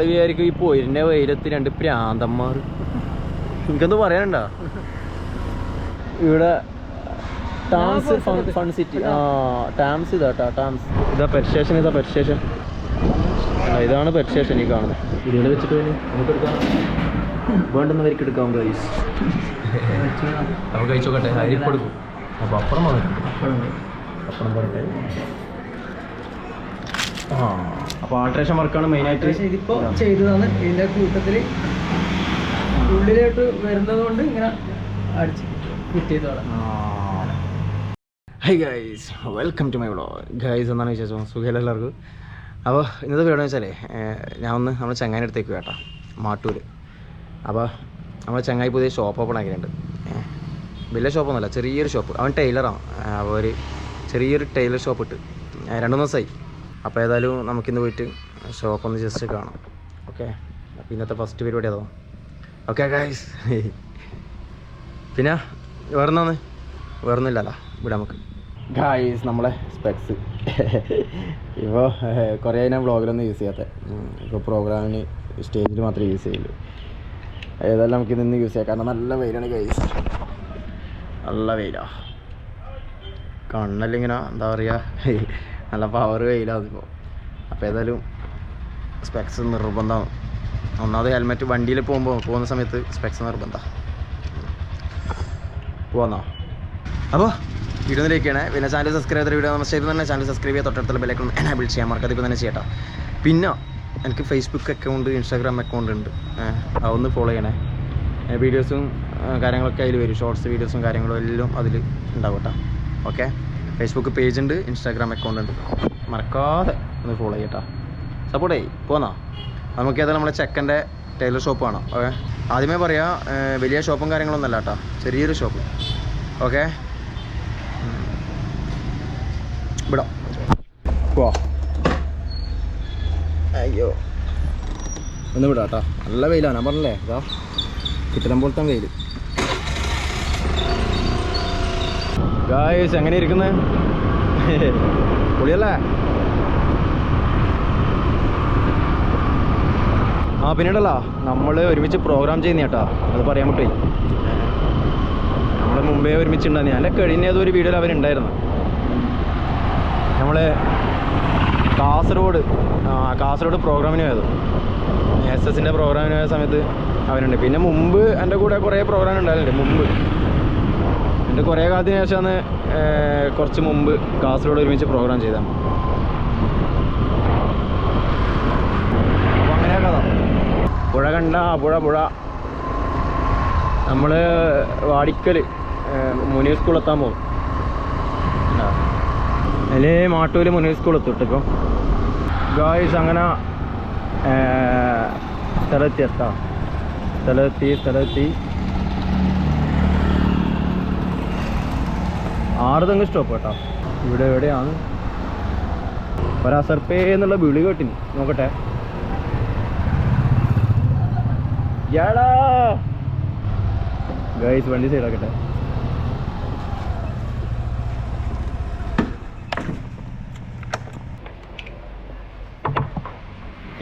ആൾ വിചാരിക്കും ഈ പൊരിന്റെ വെയിലത്ത് രണ്ട് പ്രാന്തന്മാർ. എനിക്കൊന്ന് പറയാനുണ്ടോ. ഇവിടെ ടാംസ് ഫൺ സിറ്റി. ആ ടാംസ് ഇതാട്ടാ ടാംസ് ഇതാ പെർസ്റ്റേഷൻ ഇതാ പെർസ്റ്റേഷൻ ഇതാണ് പെർസ്റ്റേഷൻ ഈ കാണുന്നത് ഇതിനെ വെച്ചിട്ട് വേണി നമുക്ക് എടുക്കാം. വേണ്ടുന്നവർക്ക് എടുക്കാം ഗൈസ് നമുക്ക് കഴിച്ചോക്കട്ടെ. അരി കൊടുക്കും. അപ്പോൾ അപ്പുറം വന്നിട്ടുണ്ട്. അപ്പുറം പറട്ടെ ആ. അപ്പോൾ ആൾട്രേഷൻ വർക്കാണ് മെയിനായിട്ട് ആയിട്ട് ഇതിപ്പോ ചെയ്തതാണ്. ഇതിന്റെ കൂട്ടത്തിൽ ഉള്ളിലോട്ട് വരുന്നത് കൊണ്ട് ഇങ്ങനെ അടിച്ച് ഫിറ്റ് ചെയ്തോളാം hi guys welcome to my vlog guys എന്നാണ് വിശേഷം? സുഖമല്ല എല്ലാവർക്കും? അപ്പോൾ ഇന്നത്തെ വീടെന്ന് വെച്ചാലേ ഞാൻ ഒന്ന് നമ്മുടെ ചങ്ങായിന്റെ അടുത്തേക്ക് കേട്ടോ. മാട്ടൂർ അപ്പോൾ നമ്മുടെ ചങ്ങായി പുതിയ ഷോപ്പ് ഓപ്പൺ ആക്കിയിട്ടുണ്ട്. വലിയ ഷോപ്പൊന്നുമല്ല ചെറിയൊരു ഷോപ്പ് അവൻ ടൈലറാണ് അപ്പോൾ ഒരു ചെറിയൊരു ടൈലർ ഷോപ്പ് ഇട്ട് രണ്ട് മൂന്ന് ദിവസമായി. അപ്പോൾ ഏതായാലും നമുക്കിന്ന് പോയിട്ട് ഷോപ്പ് ഒന്ന് ജസ്റ്റ് കാണാം. ഓക്കെ അപ്പോൾ ഇന്നത്തെ ഫസ്റ്റ് പരിപാടി അതോ? ഓക്കെ ഗൈസ് പിന്നെ വേറൊന്നാന്ന് വേറൊന്നുമില്ലല്ലോ. ഇവിടെ നമുക്ക്. ഗായ്സ് നമ്മളെ സ്പെക്സ് ഇപ്പോൾ കുറേ ഞാൻ വ്ളോഗിലൊന്നും യൂസ് ചെയ്യാത്ത. ഇപ്പോൾ പ്രോഗ്രാമിന് സ്റ്റേജിൽ മാത്രമേ യൂസ് ചെയ്യുള്ളൂ. ഏതായാലും നമുക്ക് ഇതിന്ന് യൂസ് ചെയ്യാം. കാരണം നല്ല വെയിലാണ് ഗൈസ് നല്ല വെയിലാണ് കണ്ണല്ലിങ്ങനെ എന്താ പറയുക നല്ല പവർ വെയിലാണ് അതിപ്പോൾ അപ്പോൾ ഏതായാലും സ്പെക്സ് നിർബന്ധമാണ്. ഒന്നാമത് ഹെൽമെറ്റ് വണ്ടിയിൽ പോകുമ്പോൾ പോകുന്ന സമയത്ത് സ്പെക്സ് നിർബന്ധമാണ് പോന്നോ? അപ്പോൾ വീഡിയോ വീഡിയോയിലേക്കാണ് പിന്നെ ചാനൽ സബ്സ്ക്രൈബ് ചെയ്ത വീഡിയോ നമ്മൾ തന്നെ ചാനൽ സബ്സ്ക്രൈബ് ചെയ്യുക തൊട്ടടുത്തുള്ള ബെല്ലൈക്കൺ എനാബിൾ ചെയ്യാൻ മറക്കാതെ ഇപ്പോൾ തന്നെ ചെയ്യട്ടോ. പിന്നെ എനിക്ക് ഫേസ്ബുക്ക് അക്കൗണ്ട് ഇൻസ്റ്റാഗ്രാം അക്കൗണ്ട് ഉണ്ട്. അതൊന്ന് ഫോളോ ചെയ്യണേ. വീഡിയോസും കാര്യങ്ങളൊക്കെ അതിൽ വരും. ഷോർട്സ് വീഡിയോസും കാര്യങ്ങളും എല്ലാം അതിൽ ഉണ്ടാവും കേട്ടോ. ഓക്കെ ഫേസ്ബുക്ക് പേജ് ഉണ്ട് ഇൻസ്റ്റാഗ്രാം അക്കൗണ്ട് ഉണ്ട്. മറക്കാതെ ഒന്ന് ഫോളോ ചെയ്യട്ടോ സപ്പോർട്ടേ പോന്നാ. ഏതാ നമ്മുടെ ചെക്കന്റെ ടൈലർ ഷോപ്പ് കാണാം ഓക്കെ ആദ്യമേ പറയാം വലിയ ഷോപ്പും കാര്യങ്ങളൊന്നും അല്ല കേട്ടോ ചെറിയൊരു ഷോപ്പ് ഓക്കെ വിടാം. പോ അയ്യോ. ഒന്ന് വിടാം കേട്ടോ നല്ല വെയിലാണ് പറഞ്ഞല്ലേ? ഇതാ കിട്ടണം പോലത്തെ വെയിൽ ഗായ്സ് എങ്ങനെ ഇരിക്കുന്നത് പൊളിയല്ലേ? ആ പിന്നീടല്ല നമ്മൾ ഒരുമിച്ച് പ്രോഗ്രാം ചെയ്യുന്ന കേട്ടോ. അത് പറയാൻ പറ്റേ നമ്മൾ മുമ്പേ ഒരുമിച്ചുണ്ടായിരുന്നു. ഞാൻ കഴിഞ്ഞ ഏതൊരു വീഡിയോയിൽ അവരുണ്ടായിരുന്നു നമ്മൾ കാസർഗോഡ് കാസർഗോഡ് പ്രോഗ്രാമിന് പോയത്. എസ് എസിന്റെ പ്രോഗ്രാമിന് പോയ സമയത്ത് അവരുണ്ട് പിന്നെ മുമ്പ് എന്റെ കൂടെ കുറേ പ്രോഗ്രാം ഉണ്ടായിരുന്നുണ്ട് മുമ്പ്. എന്റെ കുറേ കാലത്തിന് ശേഷമാണ് കുറച്ച് മുമ്പ് കാസർഗോഡ് ഒരുമിച്ച് പ്രോഗ്രാം ചെയ്താൽ അപ്പോൾ അങ്ങനെ പുഴ കണ്ട പുഴ പുഴ. നമ്മൾ വാടിക്കൽ മുനീർ സ്കൂൾ എത്താൻ പോകും അതിൽ മാട്ടൂർ മുനീർ സ്കൂൾ എത്തിട്ട് ഇപ്പം. ഗായ്സ് അങ്ങനെ സ്ഥലത്തി എത്താം സ്ഥലത്തി സ്ഥലത്തി ആറ് തെങ്ങ് സ്റ്റോപ്പ് കേട്ടോ. ഇവിടെ എവിടെയാണ്? ഒരസർപ്പേ എന്നുള്ള വിളി കേട്ടിന്. നോക്കട്ടെ. യാടാ ഗൈസ് വണ്ടി സൈഡാക്കട്ടെ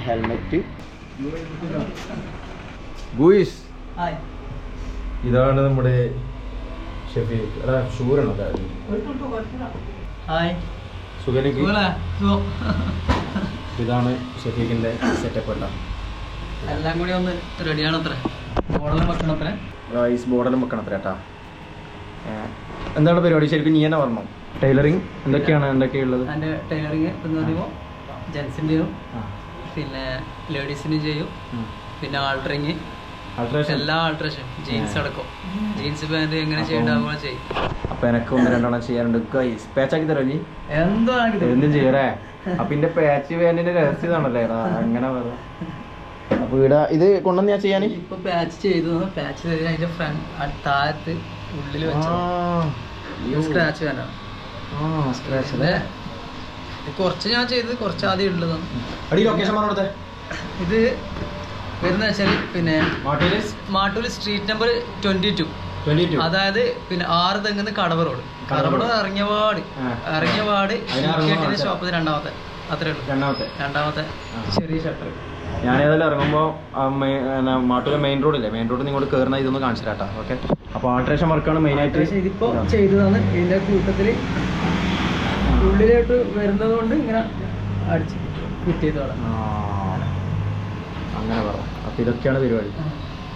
ഹെൽമെറ്റ് ഗുയിസ്. ഹായ് ഇതാണ് നമ്മുടെ ഷെഫീഖ് എടാ ഷൂറാണോ ഹായ്. സുഖനിക്ക്. ഇതാണ് ഷെഫീഖിന്റെ സെറ്റപ്പ് എല്ലാം. എല്ലാം കൂടി ഒന്ന് റെഡിയാണ് അത്ര മോഡലും വെക്കണം അത്ര റൈസ് വെക്കണം അത്ര ഏട്ടാ. എന്താണ് പരിപാടി? ശരിക്കും നീ തന്നെ പറഞ്ഞു ടൈലറിങ് എന്തൊക്കെയാണ്? എന്തൊക്കെയുള്ളത്? എന്റെ ടൈലറിങ് എന്ന് പറയുമ്പോൾ ജെൻസിന്റെയും പിന്നെ ലേഡീസിന്റെയും ചെയ്യും. പിന്നെ ആൾട്ടറിങ് എല്ലാ ആൾട്രേഷൻ ജീൻസ് അടക്കം. ജീൻസ് എങ്ങനെ ചെയ്യേണ്ട അതുപോലെ ചെയ്യും. അപ്പൊ എനക്ക് ഒന്ന് രണ്ടെണ്ണം ചെയ്യാറുണ്ട് ഗൈസ് പാച്ചാക്കി തരോ നീ എന്തോ എന്തും ചെയ്യറേ? അപ്പൊ ഇന്റെ പാച്ച് പാന്റിന്റെ രഹസ്യം ഇതാണല്ലേ? എടാ അങ്ങനെ പറ. അപ്പൊ ഇവിടെ ഇത് കൊണ്ടുവന്ന് ഞാൻ ചെയ്യാന്? ഇപ്പൊ പാച്ച് ചെയ്തു. പാച്ച് ചെയ്ത് അതിന്റെ ഫ്രണ്ട് താഴത്ത് ഉള്ളിൽ വെച്ചു. സ്ക്രാച്ച് വേണം സ്ക്രാച്ച് അല്ലേ? ഇത് കുറച്ച് ഞാൻ ചെയ്തത് കുറച്ച് ആദ്യം ഉള്ളതാണ്. അടി ലൊക്കേഷൻ പറഞ്ഞോടത്തെ ഇത് വരുന്ന വെച്ചാൽ പിന്നെ മാട്ടൂലി? സ്ട്രീറ്റ് നമ്പർ ട്വന്റി ടു അതായത് പിന്നെ ആറ് തെങ്ങുന്ന കടവ റോഡ് കടവ. റോഡ് ഇറങ്ങിയപാട് ഇറങ്ങിയപാട് ഷോപ്പ്. രണ്ടാമത്തെ. അത്രേ ഉള്ളൂ. രണ്ടാമത്തെ. രണ്ടാമത്തെ ചെറിയ ഷട്ടർ ഞാൻ ഏതായാലും ഇറങ്ങുമ്പോൾ മാട്ടൂലെ മെയിൻ റോഡില്ലേ മെയിൻ റോഡിൽ നിങ്ങോട്ട് കയറുന്ന ഇതൊന്ന് കാണിച്ചു തരാട്ടോ ഓക്കെ അപ്പോൾ ആൾട്രേഷൻ വർക്കാണ് മെയിൻ ആയിട്ട് ഇതിപ്പോ ചെയ്തതാണ്. ഇതിന്റെ കൂട്ടത്തിൽ ഉള്ളിലോട്ട് വരുന്നത് കൊണ്ട് ഇങ്ങനെ അടിച്ച് ചെയ്തോളാം അങ്ങനെ പറഞ്ഞു അപ്പോൾ ഇതൊക്കെയാണ് പരിപാടി.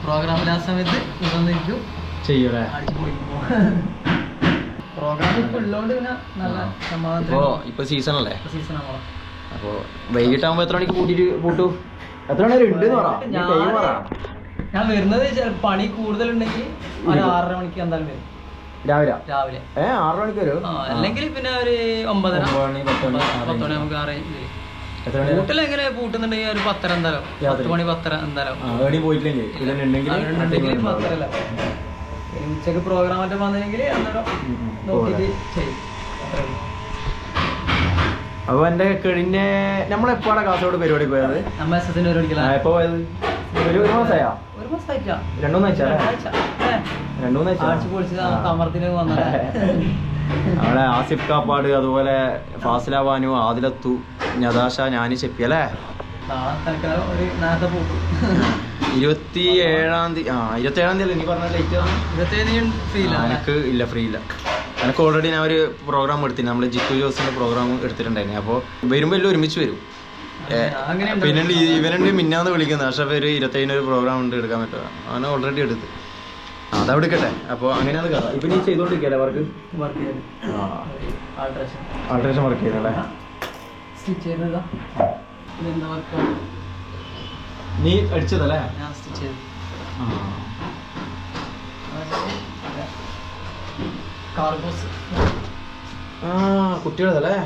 പ്രോഗ്രാമിൽ ആ സമയത്ത് ചെയ്യൂലേ? ഇപ്പൊ സീസൺ അല്ലേ? സീസൺ വൈകിട്ടാകുമ്പോ എത്ര മണിക്ക് കൂട്ടിട്ട് കൂട്ടു എത്ര മണി ഉണ്ട്. ഞാൻ വരുന്നത് പണി കൂടുതലുണ്ടെങ്കിൽ ഒരു ആറര മണിക്ക് എന്തായാലും വരും. രാവിലെ? രാവിലെ. ഏഹ് ആറ് മണിക്ക് വരും? അല്ലെങ്കിൽ പിന്നെ ഒരു ഒമ്പതര. ഒമ്പത് മണി പത്ത് മണി പത്ത് മണി നമുക്ക് അറേഞ്ച് എന്റെ മണി എങ്ങനെ പൂട്ടുന്നുണ്ടെങ്കിൽ ഒരു പത്തര എന്തായാലും രാത്രി. പത്ത് മണി പത്തര എന്തായാലും ആ എവിടെയും പോയിട്ടില്ലെങ്കിൽ. ഇതിൽ ഉണ്ടെങ്കിൽ ഉണ്ടെങ്കിൽ പത്തരല്ല. ഇനി ഉച്ചയ്ക്ക് പ്രോഗ്രാം മറ്റേ വന്നെങ്കിൽ അന്നേരം ഉം, ഉം. നോക്കിയിട്ട് ചെയ്യും. അത്രേ ഉള്ളൂ. കഴിഞ്ഞ നമ്മളെപ്പോഴാണ് കാസർഗോഡ് പരിപാടി പോയത്? എപ്പോ പോയത്? ഒരു ഒരു മാസമായോ അവിടെ ആസിഫ് കാപ്പാട് അതുപോലെ ഫാസില ബാനു ആദിലത്തു നദാശ ഞാൻ ചെപ്പി അല്ലേ? ഇരുപത്തി ഏഴാം തീയതി ആ ഇരുപത്തി ഏഴാം തീയതി നീ പറഞ്ഞ എനിക്ക് ഇല്ല ഫ്രീ ഇല്ല. എനിക്ക് ഓൾറെഡി ഞാൻ ഒരു പ്രോഗ്രാം എടുത്തിന് നമ്മൾ ജിത്തു ജോസിന്റെ പ്രോഗ്രാം എടുത്തിട്ടുണ്ടായിരുന്നു. അപ്പോൾ വരുമ്പോൾ എല്ലാം ഒരുമിച്ച് വരും. പിന്നെ ഇവനുണ്ട് മിന്നാന്ന് വിളിക്കുന്നത്. പക്ഷെ ഒരു ഇരുപത്തേഴിന് ഒരു പ്രോഗ്രാം ഉണ്ട് എടുക്കാൻ പറ്റുക അവനെ ഓൾറെഡി എടുത്ത്. അതവിടെ എടുക്കട്ടെ. അപ്പൊ അങ്ങനെയാണ് കഥ. ഇപ്പൊ നീ ചെയ്തോണ്ടിരിക്കല്ലേ വർക്ക് ആൾട്രേഷൻ വർക്ക് ചെയ്യുന്നല്ലേ സ്റ്റിച്ച് ചെയ്തതാ. ഇതെന്താ വർക്ക് നീ അടിച്ചതല്ലേ? ഞാൻ സ്റ്റിച്ച് ചെയ്തു കാർഗോസ് ആ കുട്ടികളതല്ലേ?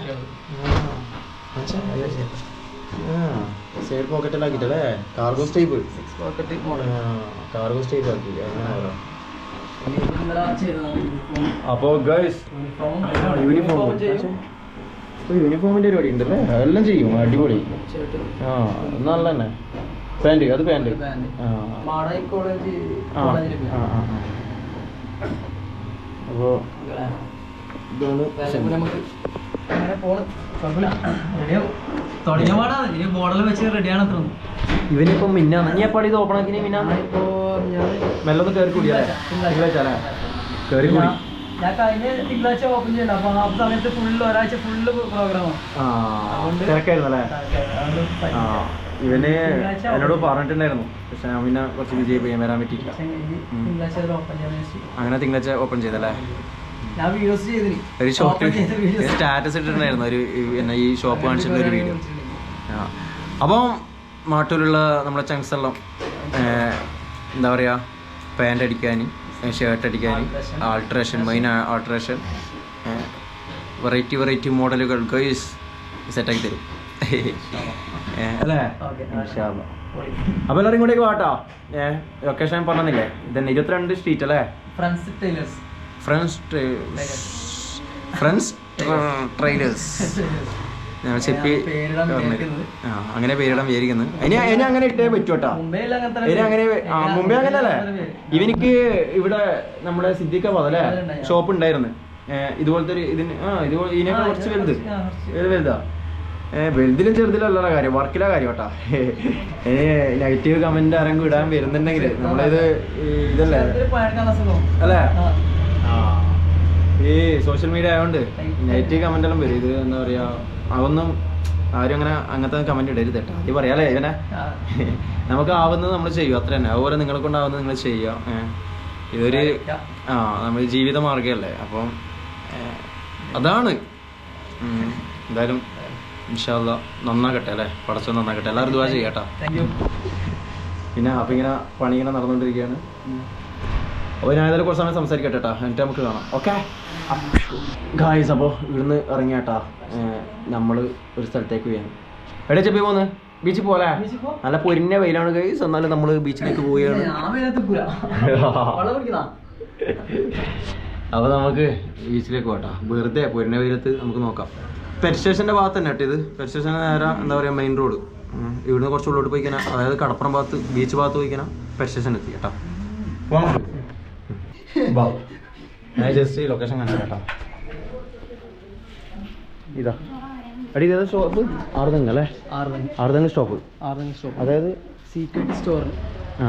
സൈഡ് പോക്കറ്റിലാക്കിട്ടല്ലേ കാർഗോ സ്റ്റൈപ്പ് സിക്സ് പോക്കറ്റ് മോഡൽ കാർഗോ സ്റ്റേപ്പ് ആക്കി. അങ്ങനെ അപ്പോൾ ഗൈസ് യൂണിഫോം യൂണിഫോമിന്റെ പരിപാടി ഉണ്ടല്ലേ എല്ലാം ചെയ്യും അടിപൊളി. ആ നല്ല തന്നെ പാന്റ് അത് പാന്റ് അത്ര ഇവനിപ്പം മിന്നാന്ന് നീ എപ്പാടി ഇത് ഓപ്പൺ ആക്കി മിന്നാന്ന് മെല്ലൊന്ന് ഞാൻ കയറി തിങ്കളാഴ്ച കയറി കൂടി ഞാൻ- കഴിഞ്ഞ തിങ്കളാഴ്ച ഓപ്പൺ ചെയ്യണ്ട അപ്പൊ ആ സമയത്ത് ഫുള്ള് ഒരാഴ്ച ഫുള്ള് പ്രോഗ്രാമാണ്. ഇവന് എന്നോട് പറഞ്ഞിട്ടുണ്ടായിരുന്നു. പക്ഷെ ഞാൻ പിന്നെ കുറച്ച് വിജയ് ചെയ്യാൻ വരാൻ പറ്റിയില്ല അങ്ങനെ തിങ്കളാഴ്ച ഓപ്പൺ ചെയ്തല്ലേ? ഞാൻ വീഡിയോസ് ചെയ്തിനി. ഒരു ഷോർട്ട്. സ്റ്റാറ്റസ് ഇട്ടിട്ടുണ്ടായിരുന്നു. ഒരു എന്നെ ഈ ഷോപ്പ് കാണിച്ചിട്ടുള്ള ഒരു വീഡിയോ അപ്പം മാട്ടൂലുള്ള നമ്മുടെ ചങ്സ് എല്ലാം എന്താ പറയുക പാന്റ് അടിക്കാൻ ഷർട്ട് അടിക്കാൻ. Alteration main alteration variety variety മോഡലുകൾ ഗൈസ് സെറ്റാക്കി തരും. അല്ലേ. അപ്പൊ ഇൻഷാ അല്ലാ. അപ്പോൾ എല്ലാവരും ഇങ്ങോട്ടേക്ക് വാട്ടോ. ഏ ലൊക്കേഷൻ പറഞ്ഞില്ലേ? ഇതന്നെ ഇരുപത്തിരണ്ട് സ്ട്രീറ്റ് അല്ലേ? Friends tailors friends friends trailers ചെപ്പി അങ്ങനെ പേരിടാൻ വിചാരിക്കുന്നത് ഇനി അങ്ങനെ ഇട്ടേ പറ്റൂട്ടാ. ഇനി അങ്ങനെ മുംബൈ അങ്ങനല്ലേ അങ്ങനെ അല്ലേ ഇവനിക്ക് ഇവിടെ നമ്മുടെ സിദ്ധിക്ക അല്ലേ? ഷോപ്പ് ഉണ്ടായിരുന്നു. ഇതുപോലത്തെ ഒരു ഇതിന് ആ ഇതുപോലെ ഇതിനൊക്കെ കുറച്ച് വലുത്. വലുതാ. ഏഹ് വലുതിലും ചെറുതിലും അല്ല കാര്യം. വർക്കിലെ കാര്യം കേട്ടാ നെഗറ്റീവ് കമന്റ് ആരെങ്കിലും ഇടാൻ വരുന്നുണ്ടെങ്കിൽ നമ്മളിത് ഇതല്ലേ? അല്ലേ. ഈ സോഷ്യൽ മീഡിയ ആയതുകൊണ്ട് നെഗറ്റീവ് കമന്റ് എല്ലാം വരും. ഇത് എന്താ പറയാ അതൊന്നും ആരും അങ്ങനെ അങ്ങനത്തെ കമന്റ് ഇടരുത് കേട്ടോ. അത് പറയാലേ ഇവനെ നമുക്ക് ആവുന്നത് നമ്മൾ ചെയ്യും അത്ര തന്നെ. അതുപോലെ നിങ്ങളെ കൊണ്ടാവുന്നത് നിങ്ങൾ ചെയ്യുക. ഇതൊരു ആ നമ്മൾ ജീവിത മാർഗല്ലേ അപ്പം അതാണ്. എന്തായാലും ഇൻഷാല്ല നന്നാക്കട്ടെ അല്ലേ? പടച്ചോ നന്നാക്കട്ടെ എല്ലാവരും ദുവാ ചെയ്യാട്ടാ. പിന്നെ അപ്പം ഇങ്ങനെ പണി ഇങ്ങനെ നടന്നുകൊണ്ടിരിക്കുകയാണ് അപ്പോൾ ഞാൻ ഏതായാലും കുറച്ച് സമയം സംസാരിക്കട്ടെ കേട്ടോ എന്നിട്ട് നമുക്ക് കാണാം. ഓക്കെ ഗായ്സ് അപ്പോൾ ഇവിടുന്ന് ഇറങ്ങിയാട്ടാ നമ്മൾ ഒരു സ്ഥലത്തേക്ക് പോയാണ്. എവിടെ ചെപ്പി പോന്ന്. ബീച്ചിൽ പോലെ നല്ല പൊരിഞ്ഞ വെയിലാണ് ഗൈസ് എന്നാലും നമ്മൾ ബീച്ചിലേക്ക് പോവുകയാണ്? അപ്പോൾ നമുക്ക് ബീച്ചിലേക്ക് പോട്ടാ വെറുതെ പൊരിഞ്ഞ വെയിലത്ത് നമുക്ക് നോക്കാം. പെറ്റ് സ്റ്റേഷന്റെ ഭാഗത്ത് തന്നെ കേട്ടോ ഇത്. പെറ്റ് സ്റ്റേഷന്റെ നേരെ എന്താ പറയുക മെയിൻ റോഡ് ഇവിടുന്ന് കുറച്ച് ഉള്ളോട്ട് പോയി കഴിഞ്ഞാൽ അതായത് കടപ്പുറം ഭാഗത്ത് ബീച്ച് ഭാഗത്ത് പോയി പെർ പെറ്റ് സ്റ്റേഷൻ എത്തി കേട്ടോ വാ ഞാൻ ജസ്റ്റ് ഈ ലൊക്കേഷൻ കണ്ടു കേട്ടോ ഇതാ. അടി ഇതേത് ഷോപ്പ് ആർദങ് അല്ലേ? ആർദങ്. സ്റ്റോപ്പ് ആർദങ് സ്റ്റോപ്പ് അതായത്? സീക്രട്ട് സ്റ്റോർ ആ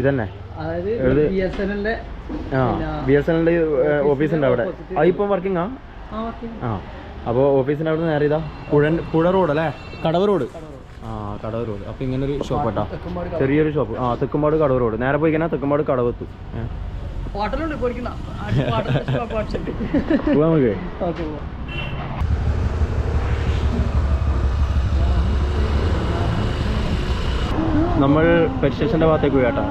ഇതന്നെ. അതായത്? ബി എസ് എൻ എല്ലിന്റെ ആ ബി എസ് എൻ ഓഫീസ് ഉണ്ട് അവിടെ. ആ ഇപ്പം വർക്കിംഗ് ആ? ആ ആ അപ്പോൾ ഓഫീസിന്റെ അവിടെ നിന്ന് നേരെ ഇതാ. പുഴ പുഴ റോഡ് അല്ലേ? കടവ് റോഡ് ആ കടവ് റോഡ് അപ്പോൾ ഇങ്ങനെ ഒരു ഷോപ്പ് കേട്ടോ ചെറിയൊരു ഷോപ്പ് ആ തെക്കുംപാട് കടവ് റോഡ് നേരെ പോയി കഴിഞ്ഞാൽ തെക്കുംപാട് കടവെത്തു ഏ. പാട്ടലുണ്ട് പോവാം നമുക്ക്. ഓക്കെ നമ്മൾ പെറ്റ് സ്റ്റേഷന്റെ ഭാഗത്തേക്ക് പോയി കേട്ടോ.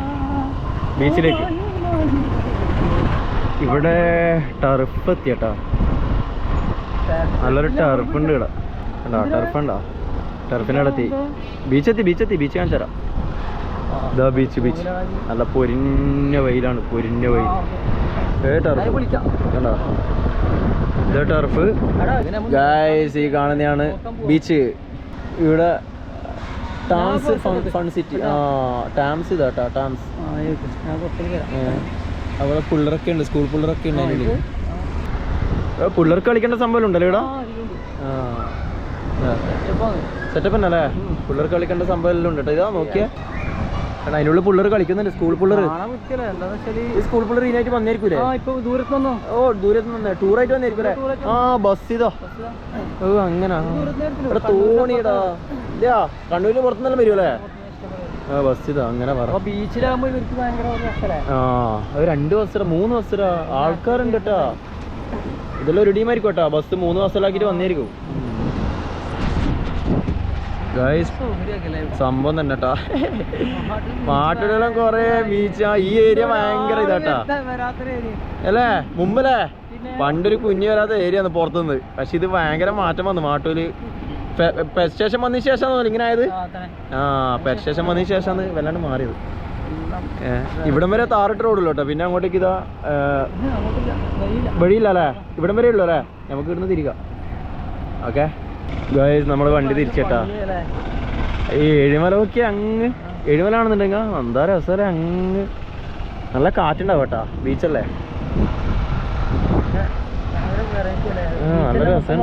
ബീച്ചിലേക്ക്. ഇവിടെ ടർഫ് എത്തി കേട്ടോ. നല്ലൊരു ടർഫ് ഉണ്ട് ഇവിടെ. കണ്ടോ? ടർഫ് ഉണ്ടോ? ടർഫിനടത്തി ബീച്ചെത്തി ബീച്ചെത്തി ബീച്ച് കാണിച്ചു തരാം. ഇതാ ബീച്ച് ബീച്ച് നല്ല പൊരിഞ്ഞ വെയിലാണ് പൊരിഞ്ഞ വെയിൽ. ടർഫ് ഗായ്സ് ഈ കാണുന്നതാണ് ബീച്ച് ഇവിടെ ടാംസ് ഫൺ സിറ്റി ആ ടാംസ് ഇതാ. ടാംസ് അവിടെ പിള്ളേരൊക്കെ ഉണ്ട് സ്കൂൾ പിള്ളേരൊക്കെ ഉണ്ട് അതിനുള്ളിൽ. പിള്ളേർക്ക് കളിക്കേണ്ട സംഭവം ഉണ്ടല്ലോ ഇവിടെ? സെറ്റപ്പ് തന്നെ അല്ലേ പിള്ളേർക്ക് കളിക്കേണ്ട സംഭവം എല്ലാം ഉണ്ട് കേട്ടോ ഇതാ നോക്കിയേ. കാരണം അതിനുള്ളിൽ പിള്ളേർ കളിക്കുന്നുണ്ട്. സ്കൂൾ പിള്ളേർ സ്കൂൾ പിള്ളേർ ഇതിനായിട്ട് വന്നേരിക്കൂലേ? ഓ ദൂരത്ത് നിന്ന്. ടൂറായിട്ട് വന്നേരിക്കൂലേ? ആ ബസ് ഇതോ. ഓ അങ്ങനെ. ഇവിടെ ഇല്ല കണ്ണൂരിന് പുറത്തുനിന്നെല്ലാം വരുമല്ലേ ആ ബസ് ഇതാ. അങ്ങനെ പറ. ബീച്ചിലാകുമ്പോ ആ അത് രണ്ട് ബസ്സിടാ മൂന്ന് ബസ്സിടാ ആൾക്കാരുണ്ട് കേട്ടാ ഇതെല്ലാം ഒരു ടീമായിരിക്കും കേട്ടാ ബസ് മൂന്ന് ബസ്സിലാക്കിട്ട് വന്നേരിക്കും. ഗൈസ് സംഭവം തന്നെ കേട്ടാ കൊറേ ബീച്ച് ഈ ഏരിയ ഭയങ്കര ഇതാട്ടാ? അല്ലേ? മുമ്പല്ലേ? പണ്ടൊരു കുഞ്ഞു വരാത്ത ഏരിയ ആണ് പുറത്തുനിന്ന്. പക്ഷെ ഇത് ഭയങ്കര മാറ്റം വന്നു. മാട്ടൂര് പെറ്റ് സ്റ്റേഷൻ വന്നതിന് ശേഷമാണ് ഇങ്ങനെ ആയത്? ആ, പെറ്റ് സ്റ്റേഷൻ വന്നതിന് ശേഷമാണ് വല്ലാണ്ട് മാറിയത്. ഇവിടം വരെ താറിട്ട് റോഡുള്ളൂ കേട്ടോ പിന്നെ അങ്ങോട്ടേക്ക് ഇതാ വഴിയില്ല. അല്ലേ? ഇവിടം വരെ ഉള്ളൂ അല്ലേ? നമുക്ക് ഇവിടുന്ന് തിരിക്കാം ഓക്കെ? ഗൈസ് നമ്മൾ വണ്ടി തിരിച്ചേട്ടാ. ഈ ഏഴിമലൊക്കെ അങ്ങ് ഏഴിമല ആണെന്നുണ്ടെങ്കിൽ എന്താ രസം അങ്ങ്. നല്ല കാറ്റുണ്ടാവും കേട്ടാ ബീച്ചല്ലേ നല്ല രസം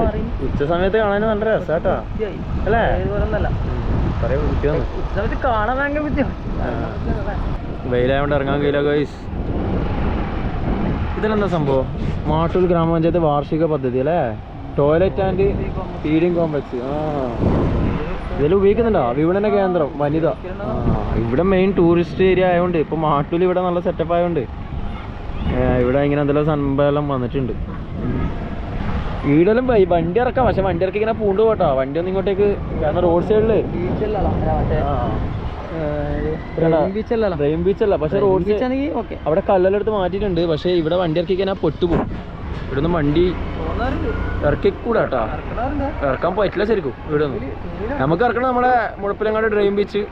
ഉച്ച സമയത്ത് കാണാൻ നല്ല രസാട്ടാ. അല്ലേ? വെയിലായോണ്ട് ഇറങ്ങാൻ കഴിയില്ല ഗൈസ് ഇതിലെന്താ സംഭവം? മാട്ടൂർ ഗ്രാമപഞ്ചായത്ത് വാർഷിക പദ്ധതി അല്ലേ? ടോയ്ലറ്റ് ആൻഡ് ഫീഡിങ് കോംപ്ലക്സ് ആ. ഇതിൽ ഉപയോഗിക്കുന്നുണ്ടോ? വിപണന കേന്ദ്രം വനിത. ഇവിടെ മെയിൻ ടൂറിസ്റ്റ് ഏരിയ ആയതുകൊണ്ട് ഇപ്പൊ മാട്ടൂൽ ഇവിടെ നല്ല സെറ്റപ്പ് ആയതുകൊണ്ട് ഇവിടെ ഇങ്ങനെ എന്തെല്ലാം സംഭവം വന്നിട്ടുണ്ട്. വീടെല്ലാം പോയി. വണ്ടി ഇറക്കാം. പക്ഷെ വണ്ടി ഇറക്കി ഇങ്ങനെ പൂണ്ട് പോട്ടോ. വണ്ടി ഒന്നും ഇങ്ങോട്ടേക്ക് കാരണം റോഡ് സൈഡിൽ ഡ്രെയിൻ ബീച്ചല്ല പക്ഷെ റോഡ് അവിടെ കല്ലെല്ലാം എടുത്ത് മാറ്റിയിട്ടുണ്ട്. പക്ഷേ ഇവിടെ വണ്ടി ഇറക്കി കഴിഞ്ഞാൽ പൊട്ടുപോകും. ഇവിടെ നിന്ന് വണ്ടി ഇറക്കി കൂടാ കേട്ടോ ഇറക്കാൻ പറ്റില്ല ശരിക്കും ഇവിടെ നമുക്ക് ഇറക്കണം നമ്മുടെ മുഴപ്പിലങ്ങാട് ഡ്രെയിൻ ബീച്ച്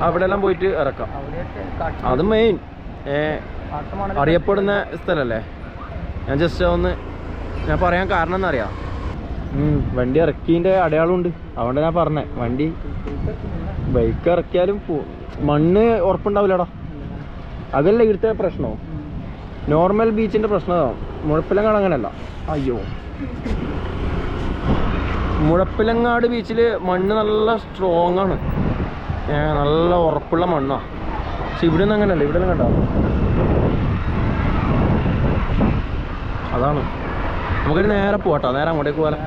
അവിടെ എല്ലാം പോയിട്ട് ഇറക്കാം. അത് മെയിൻ. അറിയപ്പെടുന്ന സ്ഥലല്ലേ ഞാൻ ജസ്റ്റ് ഒന്ന് ഞാൻ പറയാൻ കാരണം എന്നറിയാം. ഉം, വണ്ടി ഇറക്കിന്റെ അടയാളമുണ്ട്. അതുകൊണ്ട് ഞാൻ പറഞ്ഞേ. വണ്ടി ബൈക്ക് ഇറക്കിയാലും മണ്ണ് ഉറപ്പുണ്ടാവില്ലടാ. അതല്ല ഇവിടുത്തെ പ്രശ്നമോ നോർമൽ ബീച്ചിന്റെ പ്രശ്നം മുഴപ്പിലങ്ങാട് അങ്ങനെയല്ല. അയ്യോ. മുഴപ്പിലങ്ങാട് ബീച്ചിൽ മണ്ണ് നല്ല സ്ട്രോങ് ആണ്. നല്ല ഉറപ്പുള്ള മണ്ണാ. പക്ഷെ ഇവിടെ ഒന്നും അങ്ങനെയല്ല ഇവിടെ കണ്ടോ അതാണ്. നമുക്കൊരു നേരെ പോട്ടോ നേരെ അങ്ങോട്ടേക്ക് പോകാം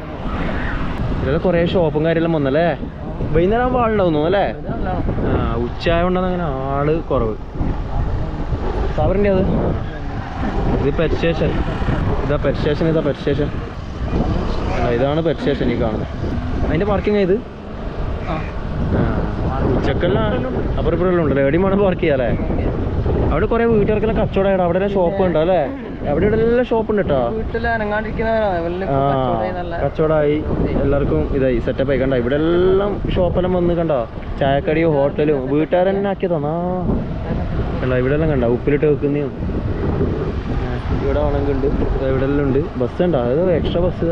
ഇതിലൊക്കെ കുറേ ഷോപ്പും കാര്യമെല്ലാം വന്നല്ലേ? വൈകുന്നേരം ആകുമ്പോൾ ആളുണ്ടാവുന്നു അല്ലേ? ആ ഉച്ചയായതുകൊണ്ടാണ് അങ്ങനെ ആൾ കുറവ്. സാബറിന്റെ അത്? ഇത് പെറ്റ് സ്റ്റേഷൻ ഇതാ പെറ്റ് സ്റ്റേഷൻ ഇതാ പെറ്റ് സ്റ്റേഷൻ ഇതാണ് പെറ്റ് സ്റ്റേഷൻ ഈ കാണുന്നത് അതിന്റെ പാർക്കിംഗ് ഇത്? ഉച്ചക്കെല്ലാം അപ്പുറം ഇപ്പുറം ഉണ്ടല്ലോ എവിടെയും വേണം പാർക്ക് ചെയ്യാല്ലേ അവിടെ കുറേ വീട്ടുകാർക്കെല്ലാം കച്ചവടം അവിടെ എല്ലാം ഷോപ്പ് ഉണ്ട് അല്ലേ? അവിടെ ഇവിടെ എല്ലാം ഷോപ്പ് ഉണ്ട് കേട്ടോ കച്ചവടമായി എല്ലാവർക്കും ഇതായി. സെറ്റപ്പ് ആയി. കണ്ടോ? ഇവിടെ എല്ലാം ഷോപ്പെല്ലാം വന്ന് കണ്ടോ? ചായക്കടിയും ഹോട്ടലും വീട്ടുകാരെന്നെ ആക്കി തന്നാ കണ്ട? ഇവിടെ എല്ലാം കണ്ടോ? ഉപ്പിലിട്ട് വെക്കുന്ന ഇവിടെ വേണമെങ്കിൽ ഉണ്ട്. എല്ലാം ഉണ്ട്. ബസ് ഉണ്ടോ? അത് എക്സ്ട്രാ ബസ്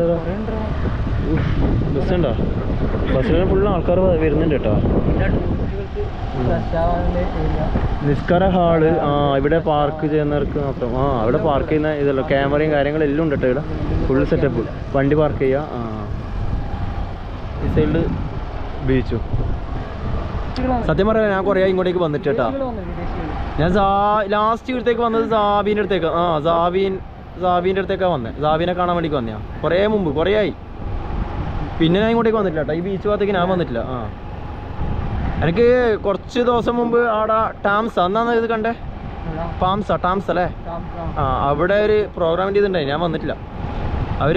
ബസ് ഉണ്ടോ? ബസ്സിലെല്ലാം ഫുള്ള് ആൾക്കാർ വരുന്നുണ്ട് കേട്ടോ. നിസ്കാര ഹാൾ ആ ഇവിടെ പാർക്ക് ചെയ്യുന്നവർക്ക് മാത്രം. ആ അവിടെ പാർക്ക് ചെയ്യുന്ന ഇതല്ലോ ക്യാമറയും കാര്യങ്ങളും എല്ലാം ഉണ്ട് കേട്ടോ ഇവിടെ. ഫുൾ സെറ്റപ്പ് വണ്ടി പാർക്ക് ചെയ്യുക ആ. ഈ സൈഡിൽ ബീച്ചും സത്യം പറയാം ഞാൻ കുറേ ഇങ്ങോട്ടേക്ക് വന്നിട്ട് കേട്ടാ. ഞാൻ ലാസ്റ്റ് ഇവിടത്തേക്ക് വന്നത് സാബീന്റെ അടുത്തേക്ക്. ആ സാബീൻ സാബീന്റെ അടുത്തേക്കാണ് വന്നത് സാബീനെ കാണാൻ വേണ്ടി വന്നയാ. കുറേ മുമ്പ് കുറേ ആയി. പിന്നെ ഞാൻ ഇങ്ങോട്ടേക്ക് വന്നിട്ടില്ല കേട്ടോ ഈ ബീച്ച് ഭാഗത്തേക്ക് ഞാൻ വന്നിട്ടില്ല. ആ. എനിക്ക് കുറച്ച് ദിവസം മുമ്പ് അവിടെ ടാംസ്. എന്നാന്ന് ഇത് കണ്ടേ? പാംസ ടാംസ് അല്ലേ? ആ അവിടെ ഒരു പ്രോഗ്രാം ചെയ്തിട്ടുണ്ടായി. ഞാൻ വന്നിട്ടില്ല. അവർ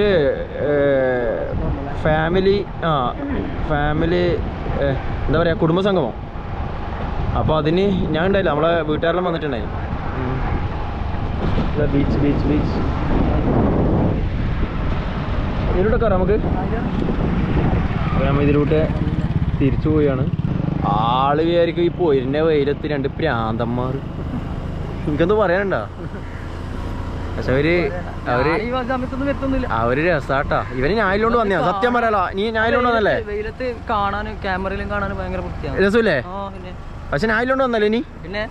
ഫാമിലി ആ ഫാമിലി എന്താ പറയുക കുടുംബസംഗമം? അപ്പോൾ അതിന് ഞാൻ ഉണ്ടായില്ല നമ്മളെ വീട്ടുകാരെല്ലാം വന്നിട്ടുണ്ടായി. Beach beach beach. ഇതിലൂടെ കയറാം നമുക്ക്? നമ്മൾ ഇതിലൂടെ തിരിച്ചു പോവുകയാണ്. ആൾ വിചാരിക്കും ഈ പോയിരുന്ന വെയിലത്ത് രണ്ട് പ്രാന്തന്മാർ എനിക്കൊന്നും പറയാനുണ്ടോ. പക്ഷെ അവർ അവർ അവർ രസാട്ടാ. ഇവന് ഞായലോണ്ട് വന്നയാ സത്യം പറയാലോ. നീ ഞായലോണ്ട് വന്നല്ലേ വെയിലത്ത് കാണാനും ക്യാമറയിലും കാണാനും ഭയങ്കര രസമില്ലേ? പക്ഷെ ഞായലോണ്ട് വന്നല്ലേ ഇനി? പിന്നെ?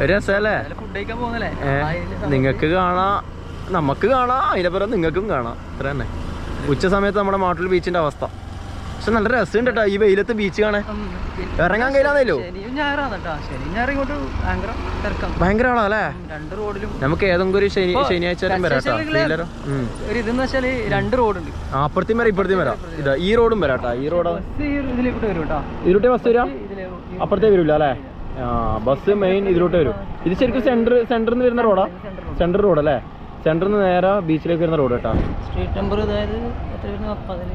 ഒരു രസമല്ലേ? നിങ്ങക്ക് കാണാ. നമുക്ക് കാണാം. അതിനപ്പുറം നിങ്ങൾക്കും കാണാം. അത്ര തന്നെ. ഉച്ച സമയത്ത് നമ്മുടെ മാട്ടിൽ ബീച്ചിന്റെ അവസ്ഥ. പക്ഷെ നല്ല രസമുണ്ട് കേട്ടോ. ഈ വെയിലത്ത് ബീച്ച് കാണാൻ. ഇറങ്ങാൻ കഴിയില്ലാന്നല്ലോ ഭയങ്കര ആളാല്ലേ ഭയങ്കര ആളാ അല്ലേ? രണ്ട് റോഡിലും. നമുക്ക് ഏതെങ്കിലും ഒരു ശനി ശനിയാഴ്ച വരാം വരാം കേട്ടോ. സ്റ്റേഷനിലെ ട്രെയിലറും ഉം. ഒരു ഇതെന്ന് വെച്ചാൽ രണ്ട് റോഡുണ്ട്. അപ്പുറത്തും വരാം ഇപ്പുറത്തേം വരാം. ഇതാ ഈ റോഡും വരാട്ടോ ഈ റോഡാ. ഇതിലൂടെ ബസ് വരാം? അപ്പുറത്തേ വരില്ല അല്ലേ? ആ ബസ് മെയിൻ ഇതിലോട്ട് വരും. ഇത് ശരിക്കും സെന്റർ സെന്ററിൽ നിന്ന് വരുന്ന റോഡാ സെന്റർ റോഡ് അല്ലേ? സെന്ററിൽ നിന്ന് നേരെ ബീച്ചിലേക്ക് വരുന്ന റോഡ് കേട്ടോ. സ്ട്രീറ്റ് നമ്പർ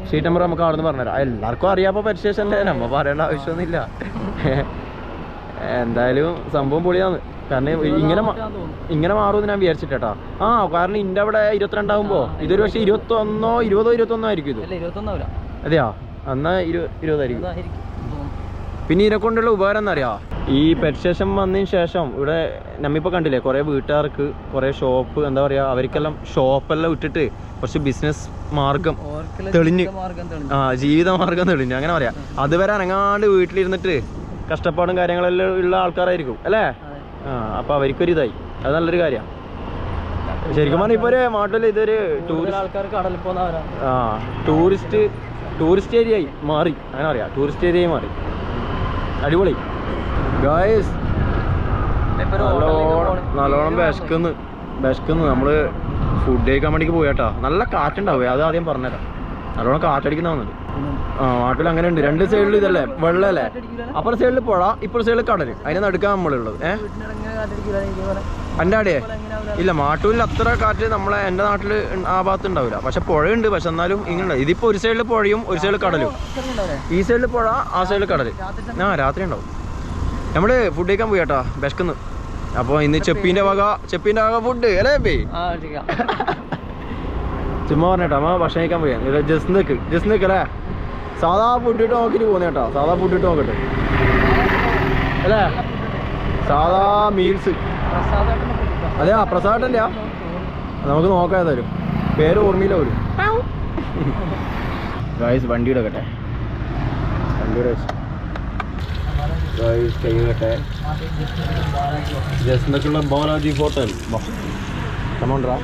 ഷീറ്റ് നമ്പർ നമുക്ക് അവിടെ നിന്ന് പറഞ്ഞുതരാം എല്ലാവർക്കും അറിയാപ്പോ പരിശേഷന്റെ നമ്മ പറയേണ്ട ആവശ്യമൊന്നുമില്ല. എന്തായാലും സംഭവം പൊളിയാന്ന് കാരണം ഇങ്ങനെ ഇങ്ങനെ മാറുമെന്ന് ഞാൻ വിചാരിച്ചിട്ടാ ആ കാരണം ഇന്റെ അവിടെ ഇരുപത്തിരണ്ടാവുമ്പോ ഇതൊരു പക്ഷെ ഇരുപത്തി ഒന്നോ ഇരുപതോ ഇരുപത്തി ഒന്നോ ആയിരിക്കും ഇത്. അതെയാ? അന്ന് ഇരു ഇരുപതായിരിക്കും. പിന്നെ ഇതിനെ കൊണ്ടുള്ള ഉപകാരം എന്നറിയാ ഈ പെറ്റ് വന്നതിന് ശേഷം ഇവിടെ നമ്മിപ്പോൾ കണ്ടില്ലേ കുറേ വീട്ടുകാർക്ക് കുറേ ഷോപ്പ് എന്താ പറയുക അവർക്കെല്ലാം ഷോപ്പെല്ലാം ഇട്ടിട്ട് കുറച്ച് ബിസിനസ് മാർഗം തെളിഞ്ഞ്. ആ ജീവിത മാർഗം തെളിഞ്ഞു. അങ്ങനെ പറയാം. അതുവരെ അനങ്ങാണ്ട് വീട്ടിലിരുന്നിട്ട് കഷ്ടപ്പാടും കാര്യങ്ങളെല്ലാം ഉള്ള ആൾക്കാരായിരിക്കും അല്ലേ. ആ അപ്പോൾ അവർക്കൊരു ഇതായി. അത് നല്ലൊരു കാര്യമാണ് ശരിക്കും പറഞ്ഞാൽ ഇപ്പോൾ ഒരു നാട്ടിൽ ഇതൊരു ടൂറിസ്റ്റ് ആ ടൂറിസ്റ്റ് ടൂറിസ്റ്റ് ഏരിയ ആയി മാറി. അങ്ങനെ പറയാം ടൂറിസ്റ്റ് ഏരിയ മാറി. അടിപൊളി. ഗായ്സ് നല്ലോണം. നല്ലോണം വിശക്കുന്നു. വിശക്കുന്നു. നമ്മൾ ഫുഡ് കഴിക്കാൻ വേണ്ടിക്ക് പോയാട്ടാ നല്ല കാറ്റുണ്ടാവേ. അത് ആദ്യം പറഞ്ഞുതരാം. നല്ലോണം കാറ്റടിക്കുന്ന വന്നത് ആ വാട്ടിൽ അങ്ങനെ ഉണ്ട് രണ്ട് സൈഡിൽ ഇതല്ലേ? വെള്ളമല്ലേ അപ്പുറ സൈഡിൽ പുഴ ഇപ്പുറ സൈഡിൽ കടൽ അതിനെ നടുക്കാൻ നമ്മളുള്ളത്. ഏഹ് എന്റെ ആടെയേ? ഇല്ല മാട്ടൂരിൽ അത്ര കാറ്റ് നമ്മളെ എന്റെ നാട്ടിൽ ആ ഭാഗത്ത് ഉണ്ടാവില്ല പക്ഷെ പുഴയുണ്ട് പക്ഷെ എന്നാലും ഇങ്ങനെ ഇതിപ്പോ ഒരു സൈഡിൽ പുഴയും ഒരു സൈഡിൽ കടലും. ഈ സൈഡിൽ പുഴ ആ സൈഡിൽ കടൽ ആ രാത്രി ഉണ്ടാവും. നമ്മൾ ഫുഡ് കഴിക്കാൻ പോയി കേട്ടാ വിശക്കുന്നു. അപ്പോൾ ഇന്ന് ചെപ്പീന്റെ വക ചെപ്പീന്റെ വക ഫുഡ് അല്ലേ ബേ ചുമ്മാ പറഞ്ഞേട്ടാ അമ്മ ഭക്ഷണം കഴിക്കാൻ പോയി. ഇത് ജസ്നക്ക് ജസ്നക്ക് അല്ലേ? സാധാ ഫുഡ് ഇട്ട് നോക്കിയിട്ട് പോകുന്ന കേട്ടോ സാധാ ഫുഡ് ഇട്ട് നോക്കട്ടെ. അല്ലേ? സാധാ മീൽസ്. അതെ ആ പ്രസാദല്ല നമുക്ക് നോക്കാം തരും പേര് ഓർമ്മയില്ല ഒരു ഗായ്സ് വണ്ടി എടുക്കട്ടെ. വണ്ടിയുടെ ഗായ്സ് കൈ കട്ടെ ജസ്നക്കുള്ള ബാലാജി ഹോട്ടൽ. കമോണ്ട്രാ.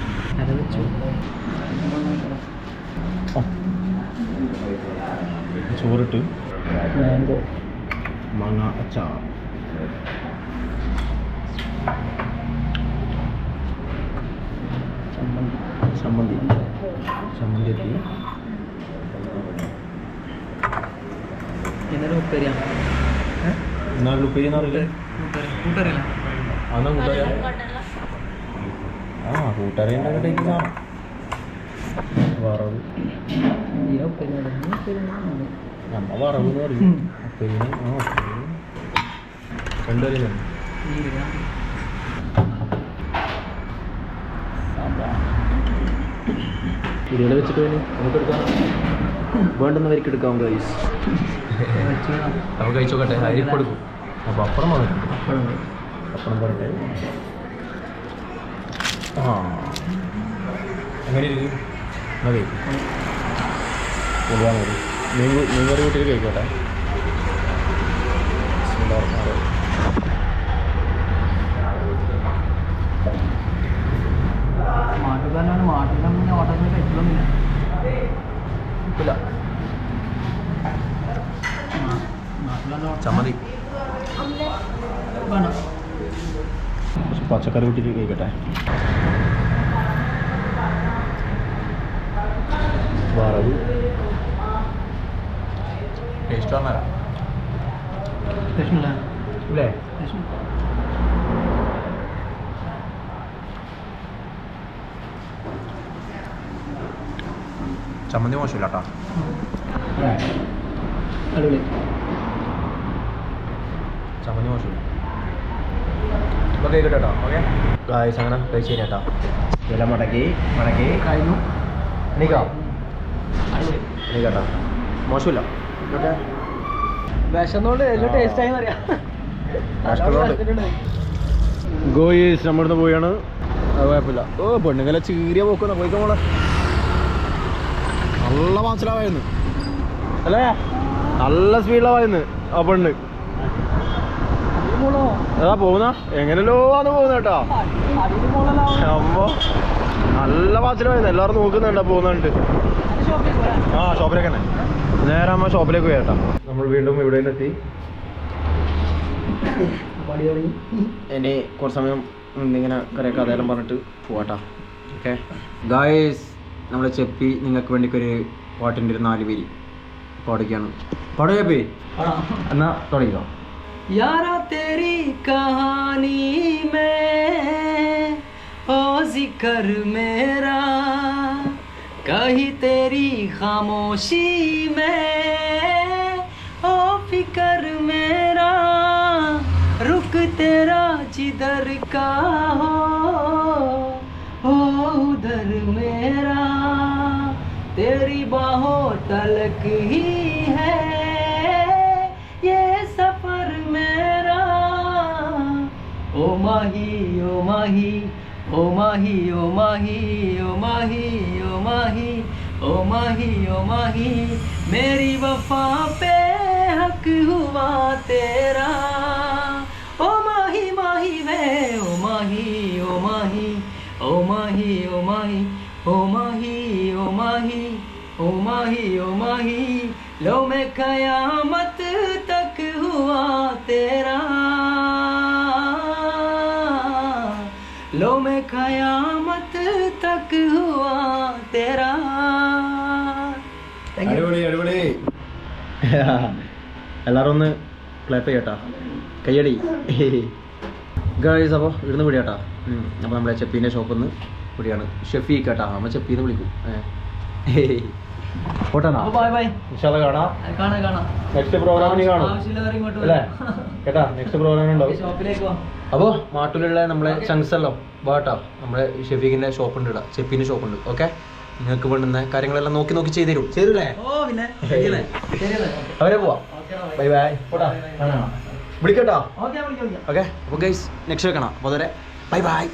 ചോറിട്ട്. മാങ്ങ അച്ചാർ ചമ്മന്തി ചമ്മന്തി. ചമ്മന്തി എത്തി ഇന്നലെ ഉപ്പേരിയാണ് എന്നാ ഉപ്പേരി എന്ന് പറയില്ലേ? അന്നാ കൂട്ടുകാരി ആ സാധനം വറവ്. നമ്മ വറവ് എന്ന് പറയും. ഉപ്പേരിന് ആ രണ്ടുപേരും ഇതിവിടെ വെച്ചിട്ട് വേണേ. നമുക്ക് എടുക്കാം. വേണ്ടുന്നവർക്ക് എടുക്കാം ഗൈസ് നമുക്ക് കഴിച്ചോക്കട്ടെ അരി കൊടുക്കും അപ്പോൾ അപ്പുറം വന്നിട്ട് പപ്പടമുണ്ട്. അപ്പുറം പറട്ടെ ആ. എങ്ങനെ ഇരിക്കും മതി. പൊതുവാൻ മതി. മീൻ മീൻ കറി കൂട്ടിയിട്ട് കഴിക്കട്ടെ. മാട്ടുകാരനാണ് മാട്ടിലാണ് പിന്നെ ഓട്ടത്തിന് കഴിച്ചിട്ടൊന്നുമില്ല ചമ്മതി കുറച്ച് പച്ചക്കറി വിട്ടിട്ട് കഴിക്കട്ടെ വറവ് ടേസ്റ്റ് വന്നാലേ ചമ്മന്തി മോശമില്ല കേട്ടോ ചമ്മന്തി മോശമില്ല. അപ്പോൾ കേട്ടോ ഓക്കെ ഗായ്സ് അങ്ങനെ കഴിച്ച് കഴിഞ്ഞാ കേട്ടോ വില മടക്കി മടക്കി. കഴിഞ്ഞു. എനിക്കോ അടിപൊളി. എണീക്കാട്ടോ. മോശമില്ല. ഓക്കെ വിശന്നോണ്ട് എല്ലാം ടേസ്റ്റ് ആയി അറിയാം. വിശക്കുന്നോണ്ട്. ഗോയീസ് നമ്മളിന്ന് പോയാണ്. അത് കുഴപ്പമില്ല. ഓ പെണ്ണുങ്ങളെ ചീരിയ പോക്കുന്ന പോയിക്കോ മോളെ. നല്ല മനസ്സിലാവായിരുന്നു അല്ലേ? നല്ല സ്പീഡിലാവായിരുന്നു ആ പെണ്ണ്. അതാ പോകുന്ന എങ്ങനെയല്ലോ ആണ് പോകുന്ന കേട്ടോ. അമ്മോ. നല്ല പാച്ചിലായിരുന്നു എല്ലാവരും നോക്കുന്നുണ്ടോ പോകുന്നുണ്ട്. ആ ഷോപ്പിലേക്ക് തന്നെ. നേരെ അമ്മ ഷോപ്പിലേക്ക് പോയി കേട്ടോ. നമ്മൾ വീണ്ടും ഇവിടെ എത്തി. പടി തുടങ്ങി. ഇനി കുറച്ച് സമയം ഇങ്ങനെ കുറേ കഥയെല്ലാം പറഞ്ഞിട്ട് പോവാട്ടാ. ഓക്കെ? ഗായ്സ് നമ്മൾ ചെപ്പി നിങ്ങൾക്ക് വേണ്ടിക്ക് ഒരു പാട്ടിൻ്റെ ഒരു നാല് പേര് പാടിക്കാണ് പാടുക ചെപ്പി എന്നാ തുടങ്ങിക്കോ यारा तेरी कहानी में ओ जिक्र मेरा कही तेरी खामोशी में ओ फिकर मेरा रुक तेरा जिधर का हो तेरी बाहों तलक ही है ये सफ़र मेरा ओ माही ओ माही ओ माही ओ माही ओ माही ओ माही ओ माही ओ माही मेरी वफा पे हक हुआ तेरा ओ माही माही वे ओ माही ओ माही ओ माही ओ माही माही ओ माही लो मैं कयामत तक हुआ तेरा लो मैं कयामत तक हुआ तेरा Thank you. അടിപൊളി അടിപൊളി എല്ലാവരും ഒന്ന് ക്ലാപ്പ് ചെയ്യട്ടാ കയ്യടി ഗായ്സ് അപ്പോൾ ഇവിടുന്ന് പിടിയാട്ടാ അപ്പോൾ നമ്മളെ ചെപ്പീൻ്റെ ഷോപ്പിൽ നിന്ന് പിടിയാണ് ഷെഫീക്ക് കേട്ടാ നമ്മൾ ചെപ്പീന്ന് വിളിക്കും അപ്പൊ ബൈ ബൈ ഇൻഷാല്ല കാണാം. കാണാം നെക്സ്റ്റ് കേട്ടാ നെക്സ്റ്റ് അപ്പോൾ മാട്ടൂലുള്ള നമ്മളെ ചങ്സല്ലോ. വാട്ടോ നമ്മുടെ ഷെഫീഖിന്റെ ഷോപ്പ് ഉണ്ട് ഇടാം ഷോപ്പ് ഉണ്ട് ഓക്കെ നിങ്ങൾക്ക് വേണ്ടുന്ന കാര്യങ്ങളെല്ലാം നോക്കി നോക്കി ചെയ്തു തരും ചെയ്തല്ലേ അവരെ പോവാം. ബൈ ബൈ വിളിക്കട്ടോ? ഓക്കെ അപ്പോൾ ഗൈസ് നെക്സ്റ്റ് വെക്കണം. അപ്പൊ അതുവരെ. Bye bye